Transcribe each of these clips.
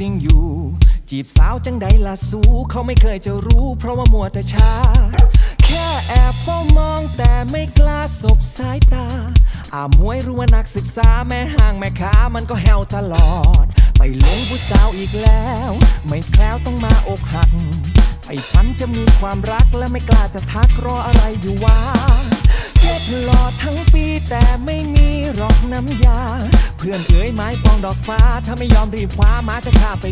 สิ่งอยู่ จีบสาวจังใดล่ะสู้เขาไม่เคยจะรู้ เพราะว่ามัวแต่ช้า แค่แอบเฝ้ามองแต่ไม่กล้าสบสายตา อามวยรู้ว่านักศึกษาแม่ห้างแม่ค้ามันก็แฮวตลอด ไปลงผู้สาวอีกแล้ว ไม่แคล้วต้องมาอกหักไฟฝันจะมีความรักและไม่กล้าจะทักรออะไรอยู่วะเพชรหล่อทั้งปีแต่ไม่ น้ำยา เพื่อนเอ๋ยไม้ปองดอกฟ้า ถ้าไม่ยอมรีบคว้ามาจะฆ่าไป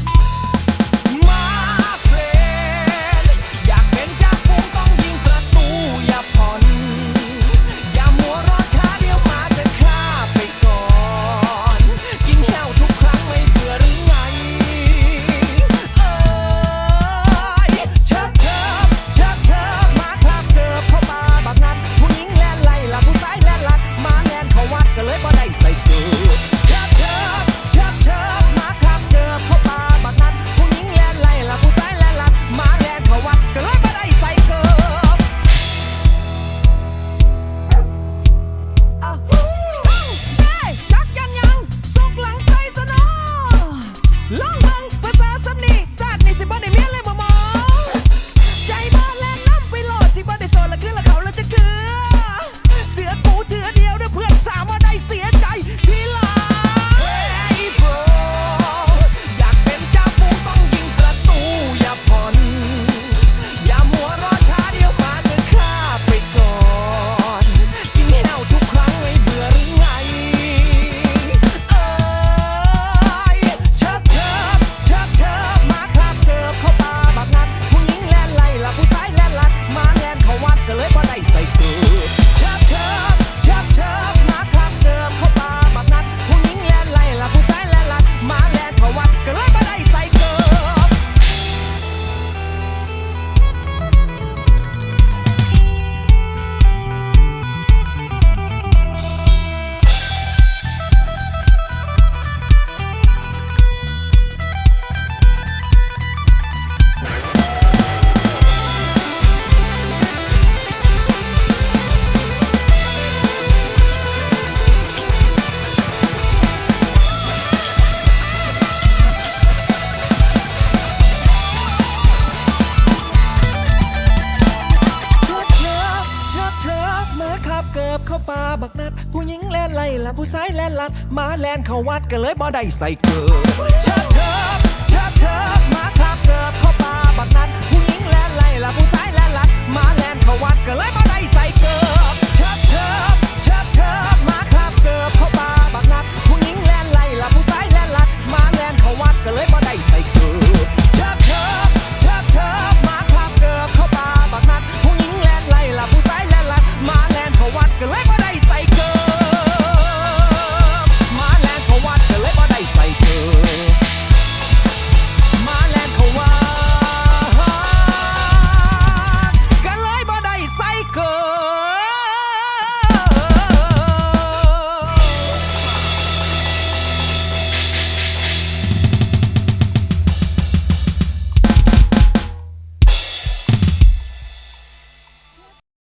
เปลาบักนัด ผู้หญิงแลนไล่ละผู้ชายแลนลัด มาแลนเข้าวัดก็เลยบ่ได้ใส่เกิดเชิบเชิบเชิบเชิบมาทับเกิบเข้าปลาบักนัด ผู้หญิงแลนไล่ละผู้ชาย